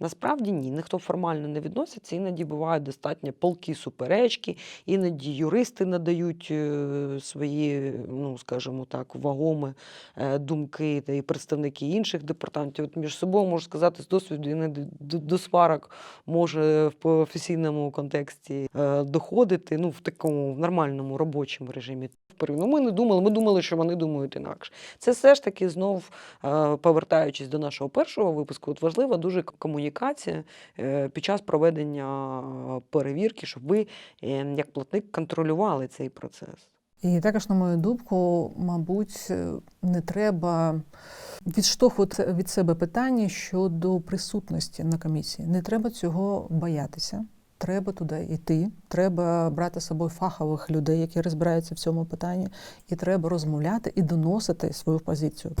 Насправді ні, ніхто формально не відноситься, іноді бувають достатньо полки суперечки, іноді юристи надають е, свої, ну скажімо так, вагоми е, думки та і представники інших департаментів. От між собою можу сказати з досвіду, іноді до, сварок може в професійному контексті е, доходити, ну в такому в нормальному робочому режимі. Ну, ми не думали, ми думали, що вони думають інакше. Це все ж таки знов повертаючись до нашого першого випуску, от важлива дуже к- комунікація е, під час проведення е, перевірки, щоб ви е, як платник контролювали цей процес. І також, на мою думку, мабуть, не треба відштовхувати від себе питання щодо присутності на комісії. Не треба цього боятися. Треба туди йти, треба брати з собою фахових людей, які розбираються в цьому питанні, і треба розмовляти і доносити свою позицію.